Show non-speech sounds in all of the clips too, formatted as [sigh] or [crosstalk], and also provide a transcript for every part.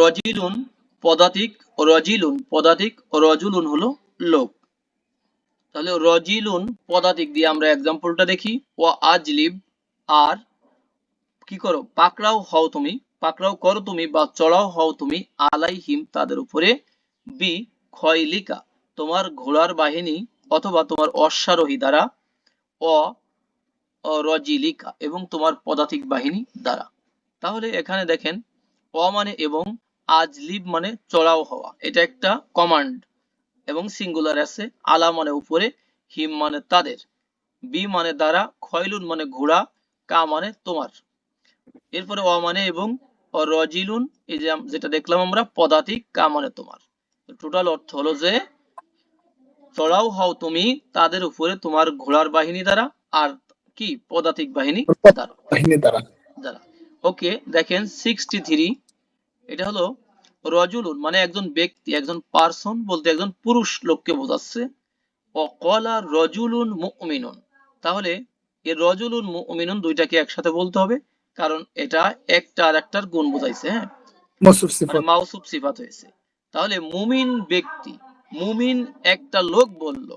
রজিলুন পদাতিক রজিলুন পদাতিক, রজুলুন হলো লোক। তাহলে রজিলুন পদাতিক দিয়ে আমরা এক্সাম্পলটা দেখি। ও আজলিব, আর কি করো? পাকড়াও হও তুমি, পাকড়াও করো তুমি বা চড়াও হও তুমি আলাইহিম তাদের উপরে। বি, খয়লিকা, তোমার ঘোড়ার বাহিনী অথবা তোমার অশ্বারোহী দ্বারা। অ, রজিলিকা, এবং তোমার পদাতিক বাহিনী দ্বারা। তাহলে এখানে দেখেন, অ মানে এবং আজলিব মানে চড়াও হওয়া। এটা একটা কমান্ড এবং সিঙ্গুলার আছে। আলা মানে উপরে হিম মানে তাদের। বি মানে দ্বারা খয়লুন মানে ঘোড়া কা মানে তোমার। এরপরে অ মানে এবং রজিলুন এই যে যেটা দেখলাম আমরা পদাতিক কা মানে তোমার। টোটাল অর্থ হলো যে চড়াও হও তুমি তাদের উপরে তোমার ঘোড়ার বাহিনী দ্বারা আর কি? পদাতিক বাহিনী দ্বারা। বাহিনী দ্বারা। দ্বারা। ওকে দেখেন সিক্সটি থ্রি এটা হলো রজুলুন মানে একজন ব্যক্তি একজন পার্সন বলতে একজন পুরুষ লোককে বোঝাচ্ছে। অকলা রজুলুন মুমিনুন। তাহলে এই রজুলুন মুমিনুন দুইটাকে একসাথে বলতে হবে কারণ এটা একটা আর একটার গুণ বোঝাইছে হ্যাঁ? মানে সিফাত। মাউসুফ সিফাত হয়েছে। তাহলে মুমিন ব্যক্তি মুমিন একটা লোক বলল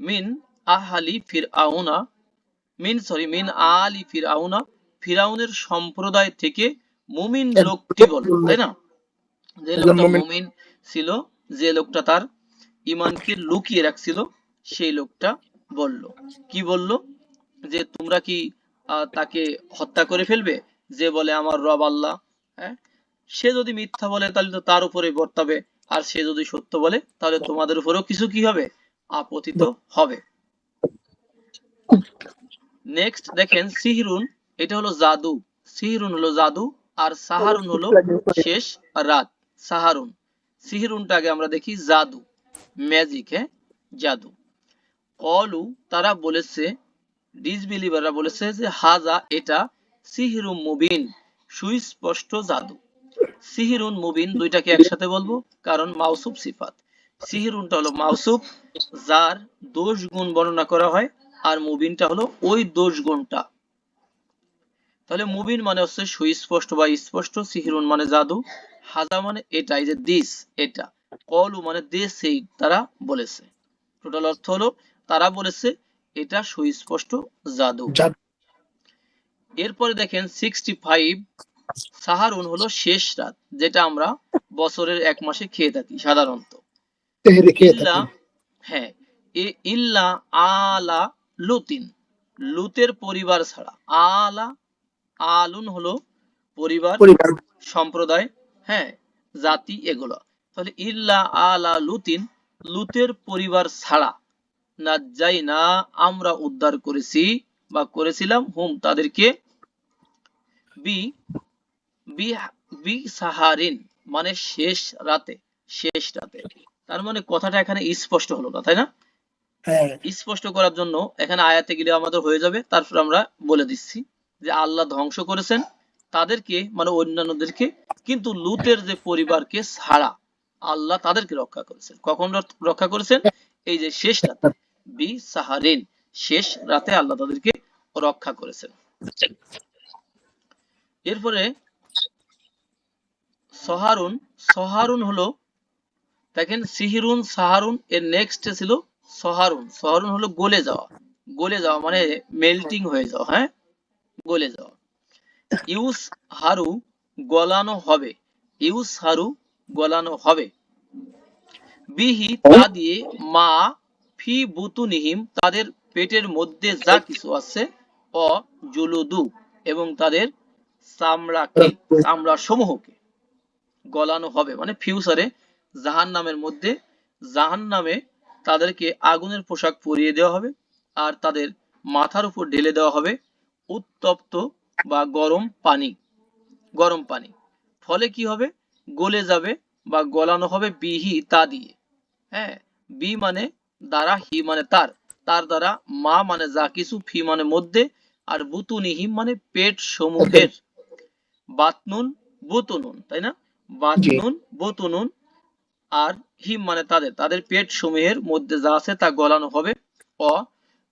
মিন আহালি ফির আউনা মিন সরি মিন আলি ফির আউনা ফিরাউনের সম্প্রদায় থেকে মুমিন লোকটি বলল বলল। তাই না? যে লোকটা। মুমিন। ছিল যে লোকটা তার ইমানকে লুকিয়ে রাখছিল সেই লোকটা বলল। কি বলল? যে তোমরা কি তাকে হত্যা করে ফেলবে? যে বলে আমার রব আল্লাহ। হ্যাঁ? সে যদি মিথ্যা বলে তাহলে তো তার উপরে বর্তাবে আর সে যদি সত্য বলে তাহলে তোমাদের উপরেও কিছু কি হবে? আপতিত হবে। নেক্সট দেখেন সিহরুন এটা হলো জাদু। সিহরুন হলো জাদু। আর সাহারুন হলো শেষ রাত। সাহারুন সিহরুনটা আগে আমরা দেখি জাদু ম্যাজিক হ্যাঁ? জাদু। কলু, তারা বলেছে ডিসবিলিভাররা বলেছে যে, হাজা, এটা সিহিরুম মুবিন, সুস্পষ্ট জাদু। সিহিরুন মুবিন দুইটাকে একসাথে বলব, কারণ মাউসুফ সিফাত। সিহিরুনটা হলো মাউসুফ, যার দোষ গুণ বর্ণনা করা হয়, আর মুবিনটা হলো ওই দোষ গুণটা তাহলে মুবিন মানে হচ্ছে সুস্পষ্ট বা স্পষ্ট সিহিরুন মানে জাদু হাজা মানে এটা এই যে দিস এটা। কলু মানে দে সেই তারা বলেছে। টোটাল অর্থ হলো তারা বলেছে এটা সুস্পষ্ট জাদু। এরপরে দেখেন সিক্সটি ফাইভ সাহারুন হলো শেষ রাত যেটা আমরা বছরের এক মাসে খেয়ে থাকি সাধারণত। ইল্লা হ্যাঁ এ ইল্লা আলা লুতিন। লুতের পরিবার ছাড়া আলা আলুন হলো পরিবার সম্প্রদায় হ্যাঁ জাতি এগুলো। তাহলে ইল্লা আলা লুতিন লুতের পরিবার ছাড়া না যাই না আমরা উদ্ধার করেছি বা করেছিলাম হুম তাদেরকে বি বি বি সাহারিন মানে শেষ রাতে শেষ রাতে। তার মানে কথাটা এখানে স্পষ্ট হলো না তাই না? হ্যাঁ। স্পষ্ট করার জন্য এখানে আয়াতে গেলে আমাদের হয়ে যাবে তারপর আমরা বলে দিচ্ছি। যে আল্লাহ ধ্বংস করেছেন, তাদেরকে মানে অন্যান্যদেরকে, কিন্তু লুতের যে পরিবারকে ছাড়া আল্লাহ তাদেরকে রক্ষা করেছেন। কখন রক্ষা করেছেন? এই যে শেষ রাতে। বি সাহারিন, শেষ রাতে আল্লাহ তাদেরকে রক্ষা করেছেন। এরপরে সহারুন সহারুন হলো, দেখেন সিহিরুন, সাহারুন, এর নেক্সট ছিল সহারুন। সহারুন হলো গলে যাওয়া। গলে যাওয়া মানে মেল্টিং হয়ে যাওয়া হ্যাঁ? গলে যাওয়া ইউস হারু গলানো হবে। ইউস হারু গলানো হবে। বিহি তা দিয়ে মা ফি বুতুনিহিম তাদের পেটের মধ্যে যা কিছু আছে, অ, জুলুদু এবং তাদের চামড়াকে চামড়া সমূহকে গলানো হবে। মানে ফিউচারে জাহান নামের মধ্যে জাহান নামে তাদেরকে আগুনের পোশাক পরিয়ে দেওয়া হবে আর তাদের মাথার উপর ঢেলে দেওয়া হবে। উত্তপ্ত বা গরম পানি। গরম পানি। ফলে কি হবে? গলে যাবে বা গলানো হবে বিহি তা দিয়ে। হ্যাঁ বি মানে দ্বারা হি মানে তার। তার দ্বারা মা মানে যা কিছু ফি মানে মধ্যে আর বুতুনিহিম মানে পেট সমূহের। বাতনুন বুতুনুন তাই না? বাতনুন বুতুনুন আর হিম মানে তাদের। তাদের পেট সমূহের মধ্যে যা আছে তা গলানো হবে। অ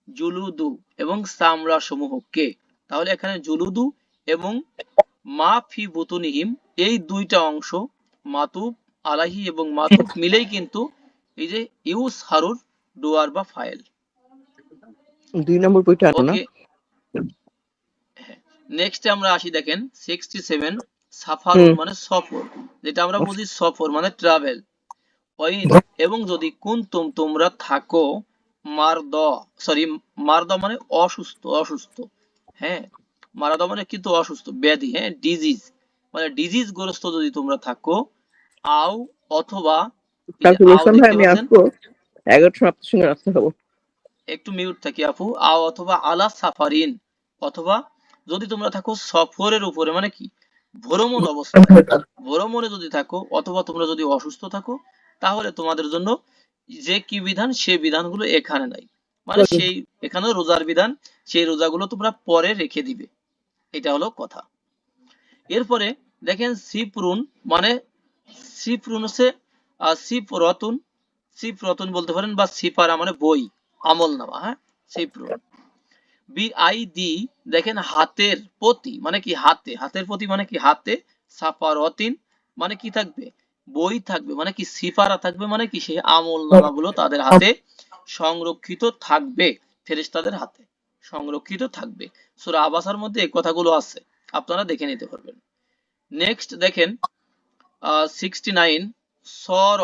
জুলুদু এবং চামড়া সমূহকে তাহলে এখানে জুলুদু এবং মা ফি বুতুনিহিম এই দুইটা অংশ মাতুব আলাহি এবং মাতুব [laughs] মিলেই কিন্তু এই যে ইউস হারুর ডুয়ার বা ফাইল দুই নম্বর বইটা না? নেক্সট আমরা আসি দেখেন সিক্সটি সেভেন সাফার মানে সফর যেটা আমরা বুঝি সফর মানে ট্রাভেল এবং যদি কুন্তুম তোমরা থাকো মারদ সরি মারদ মানে অসুস্থ অসুস্থ। হ্যাঁ মারাদ মানে কিন্তু অসুস্থ ব্যাধি হ্যাঁ ডিজিজ মানে ডিজিজ গ্রস্ত যদি তোমরা থাকো আও অথবা আমি আসব। এগারোটার সঙ্গে আসতে হব। একটু মিউট থাকি আপু। আও অথবা আলা সাফারিন অথবা যদি তোমরা থাকো সফরের উপরে মানে কি? ভ্রমণ অবস্থা ভ্রমণে যদি থাকো অথবা তোমরা যদি অসুস্থ থাকো তাহলে তোমাদের জন্য যে কি বিধান সেই বিধানগুলো এখানে নাই। মানে। সেই এখানে রোজার বিধান সেই রোজাগুলো তোমরা পরে রেখে দিবে। এটা হলো কথা। এরপরে দেখেন সিপরুন মানে সিপরুন হচ্ছে আহ, সিপ রতন সিপ রতন বলতে পারেন বা সিপারা মানে বই আমল নামা হ্যাঁ? সিপরুন। বি আই ডি দেখেন হাতের প্রতি মানে কি হাতে? হাতের প্রতি মানে কি? হাতে সাফারতিন মানে কি থাকবে? বই থাকবে মানে কি? সিফারা থাকবে মানে কি? সেই আমল নামাগুলো তাদের হাতে সংরক্ষিত থাকবে ফেরেশতাদের হাতে। সংরক্ষিত থাকবে। সূরা আবাসার মধ্যে এই কথাগুলো আছে। আপনারা দেখে নিতে পারবেন। নেক্সট দেখেন সিক্সটি নাইন সর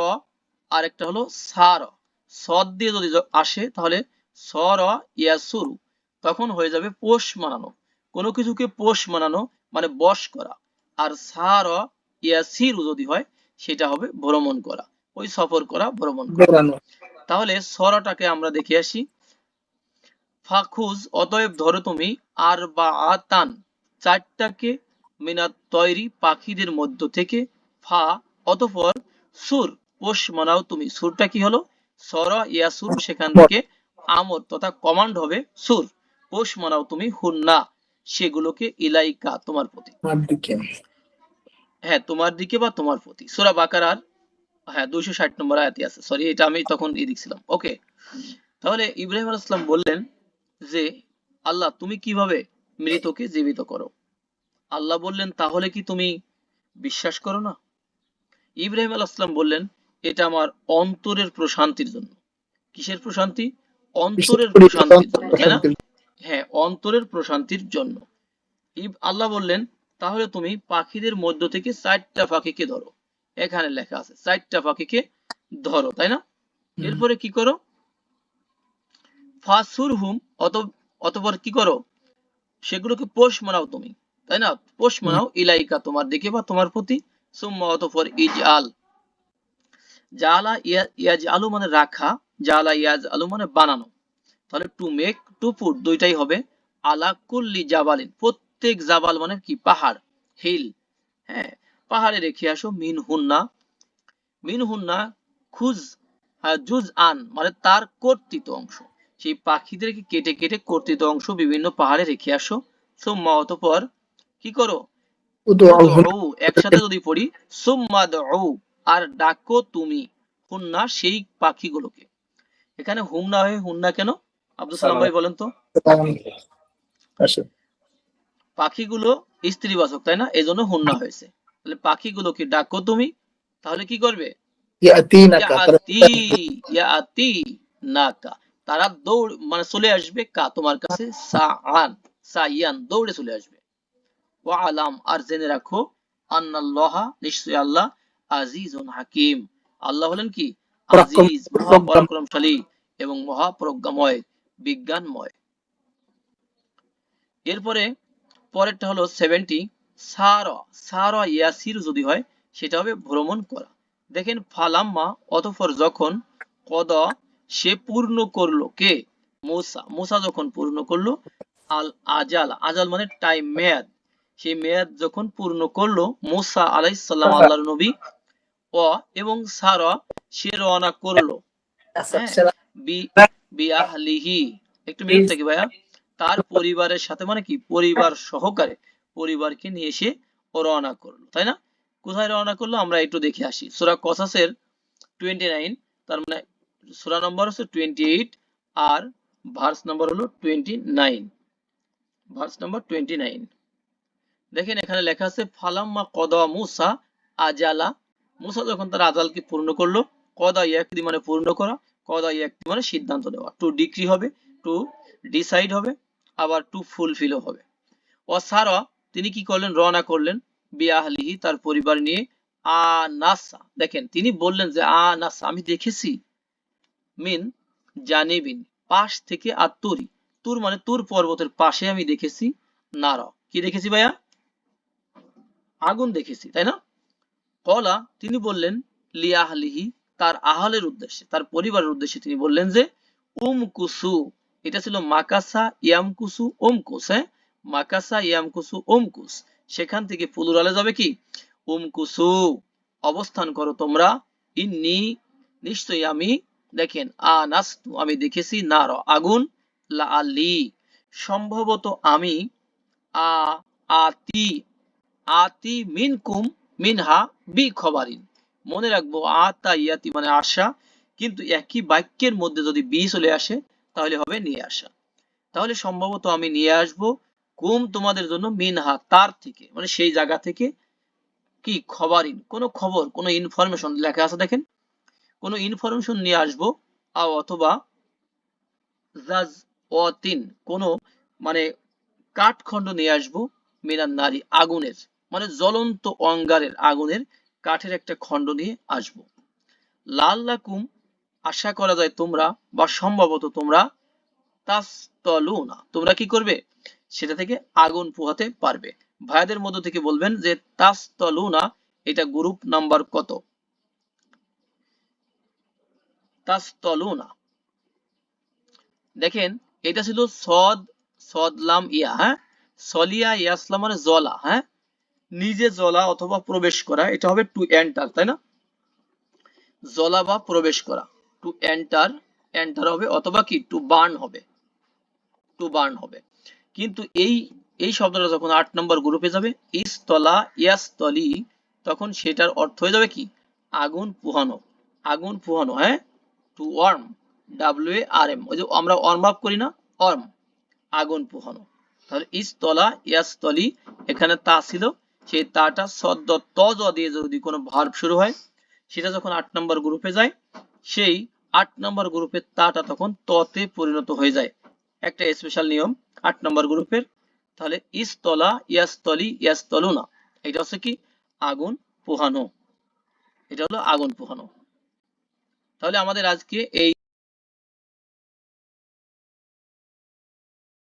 আর একটা হলো সার। সদ দিয়ে যদি আসে, তাহলে সর, ইয়াসুরু, তখন হয়ে যাবে পোষ মানানো। কোনো কিছুকে পোষ মানানো মানে বশ করা। আর সার, ইয়াসিরু যদি হয়, সেটা হবে ভ্রমণ করা। ওই সফর করা, ভ্রমণ করা। তাহলে সরাটাকে আমরা দেখে আসি। ফাখুজ অতএব ধরো তুমি আর বা আতান চারটাকে মিনাত তৈরি পাখিদের মধ্য থেকে ফা অতঃপর সুর পোষ মানাও তুমি। সুরটা কি হলো? সর ইয়া সুর সেখান থেকে আমর তথা কমান্ড হবে সুর। পোষ মানাও তুমি হুন্না সেগুলোকে ইলাইকা তোমার প্রতি। হ্যাঁ তোমার দিকে বা তোমার প্রতি। সূরা বাকারার হ্যাঁ দুইশো ষাট নম্বর আয়াতি আছে। সরি এটা আমি তখন ই দেখছিলাম। ওকে তাহলে ইব্রাহিম আলাইহিস সালাম বললেন যে আল্লাহ তুমি কীভাবে মৃতকে জীবিত করো? আল্লাহ বললেন তাহলে কি তুমি বিশ্বাস করো না? ইব্রাহিম আলাইহিস সালাম বললেন এটা আমার অন্তরের প্রশান্তির জন্য। কিসের প্রশান্তি? অন্তরের প্রশান্তির জন্য তাই না? হ্যাঁ অন্তরের প্রশান্তির জন্য। ইব- আল্লাহ বললেন তাহলে তুমি পাখিদের মধ্য থেকে চারটা পাখিকে ধরো। এখানে লেখা আছে চারটা পাখিকে ধরো তাই না? এরপরে কি করো? ফাসুর হুম অত অতপর কি করো? সেগুলোকে পোষ মানাও তুমি তাই না? পোষ মানাও ইলাইকা তোমার দিকে বা তোমার প্রতি। সুম্মা অতপর ইজ আল জালা ইয়াজ আলু মানে রাখা জালা ইয়াজ আলু মানে বানানো। তাহলে টু মেক টু পুট দুইটাই হবে। আলা কুল্লি জাবালিন প্রত্যেক জাবাল মানে কি? পাহাড় হিল। হ্যাঁ পাহাড়ে রেখে আসো মিন হুন্না মিন হুন্না খুজ জুজ আন মানে তার কর্তৃত অংশ। সেই পাখিদেরকে কেটে কেটে কর্তৃত অংশ বিভিন্ন পাহাড়ে রেখে আসো। সুম্মা অতপর কি করো? একসাথে যদি পড়ি সুম্মা দউ আর ডাকো তুমি হুন্না সেই পাখিগুলোকে। এখানে হুমনা হয়ে হুন্না কেন? আব্দুল সালাম ভাই বলেন তো। পাখিগুলো স্ত্রীবাচক তাই না? এজন্য হুন্না হয়েছে। তাহলে পাখিগুলোকে ডাকো তুমি তাহলে কি করবে? তারা নাকা। দৌড় মানে চলে আসবে কা তোমার কাছে? সাআন সাইয়ান দৌড়ে চলে আসবে। ওয়া আলাম আর জেনে রাখো আন্নাল্লাহা নিশ্চয় আল্লাহ আজিজুন হাকিম। আল্লাহ হলেন কি? আজিজ মহাপরাক্রমশালী এবং মহাপ্রজ্ঞাময় বিজ্ঞানময়। এরপরে পরেরটা হলো সেভেন্টি সারা সারা ইয়াসির যদি হয় সেটা হবে ভ্রমণ করা। দেখেন ফালাম্মা অতঃপর যখন কদ সে পূর্ণ করল কে? মুসা। মুসা যখন পূর্ণ করল আল আজাল। আজাল মানে টাইম মেয়াদ। সেই মেয়াদ যখন পূর্ণ করল মুসা আলাইসাল্লাম আল্লাহর নবী ও এবং সারা সে রওনা করল। হ্যাঁ, বিআহলিহি একটু মিনিট থেকে ভাইয়া। তার পরিবারের সাথে মানে কি? পরিবার সহকারে। পরিবারকে নিয়ে এসে ও রওনা করল, তাই না? কোথায় রওনা করল? আমরা একটু দেখে আসি। সূরা কসাসের 29 তার মানে সূরা নম্বর হচ্ছে 28 আর ভার্স নাম্বার হলো 29 ভার্স নাম্বার 29 দেখেন এখানে লেখা আছে, ফালাম্মা কদা মুসা আজালা। মুসা যখন তার আজালকে পূর্ণ করল, কদা ইয়াকদি মানে পূর্ণ করা, কদা ইয়াকদি মানে সিদ্ধান্ত নেওয়া। টু ডিগ্রি হবে টু ডিসাইড হবে, আবার টু ফুলফিলও হবে। অসারা তিনি কি করলেন? রওনা করলেন বিয়াহলিহি তার পরিবার নিয়ে আনাসা। দেখেন, তিনি বললেন যে আনাসা, আমি দেখেছি মিন জানিবিন, পাশ থেকে আর তুরি। তুর মানে তুর পর্বতের পাশে আমি দেখেছি নারা। কি দেখেছি ভাইয়া? আগুন দেখেছি, তাই না? কলা, তিনি বললেন লিয়াহলিহি তার আহলের উদ্দেশ্যে, তার পরিবারের উদ্দেশ্যে তিনি বললেন যে উমকুসু, এটা ছিল মাকাসা ইয়াম ইয়ামকুসু ওমকুস হ্যাঁ? মাকাসা ইয়ামকুসু ওমকুস সেখান থেকে পুলুরালে যাবে কি? উমকুসু, অবস্থান করো তোমরা। ইন্নি, নিশ্চয়ই আমি দেখেন, আনাস্তু, আমি দেখেছি, নার, আগুন লা আলি সম্ভবত আমি, আ, আতি আতি মিনকুম, মিনহা বি খবরিন মনে রাখব, আতা, ইয়াতি মানে আশা। কিন্তু একই বাক্যের মধ্যে যদি বি চলে আসে, তাহলে হবে নিয়ে আসা। তাহলে সম্ভবত আমি নিয়ে আসব কুম তোমাদের জন্য মিনহা, তার থেকে মানে সেই জায়গা থেকে কি খবরিন কোন খবর, কোন ইনফরমেশন লেখা আছে দেখেন? কোন ইনফরমেশন নিয়ে আসব, আও অথবা জাজ অতিন, কোন মানে কাঠখণ্ড নিয়ে আসব মিনার নারী আগুনের মানে জ্বলন্ত অঙ্গারের আগুনের কাঠের একটা খণ্ড নিয়ে আসব। লাল লাকুম আশা করা যায় তোমরা বা সম্ভবত তোমরা তাস্তলুনা তোমরা কি করবে? সেটা থেকে আগুন পোহাতে পারবে। ভাইয়াদের মধ্য থেকে বলবেন যে তাস্তলুনা এটা গ্রুপ নাম্বার কত? তাস্তলুনা দেখেন, এটা ছিল সদ সদলাম ইয়া হ্যাঁ? সলিয়া ইয়াসলাম মানে জলা হ্যাঁ? নিজে জলা অথবা প্রবেশ করা, এটা হবে টু এন্টার তাই না? জলা বা প্রবেশ করা টু এন্টার এন্টার হবে অথবা কি? টু বার্ন হবে। টু বার্ন হবে। কিন্তু এই এই শব্দটা যখন আট নম্বর গ্রুপে যাবে, ইস্তলা ইয়াস্তলি, তখন সেটার অর্থ হয়ে যাবে কি? আগুন পুহানো। আগুন পুহানো হ্যাঁ? To warm W R M ওই যে আমরা ওয়ার্ম আপ করি না ওয়ার্ম আগুন পুহানো। তাহলে ইস্তলা ইয়াস্তলি, এখানে তা ছিল। সেই তাটা সদ্য ত, জ দিয়ে যদি কোনো ভার্ব শুরু হয়, সেটা যখন আট নম্বর গ্রুপে যায়, সেই আট নম্বর গ্রুপের তাটা তখন ততে পরিণত হয়ে যায়। একটা স্পেশাল নিয়ম। আট নম্বর গ্রুপের, তাহলে ইস্তলা ইয়াস্তলি ইয়াস্তলুনা এটা হচ্ছে কি? আগুন পোহানো। এটা হলো আগুন পোহানো। তাহলে আমাদের আজকে এই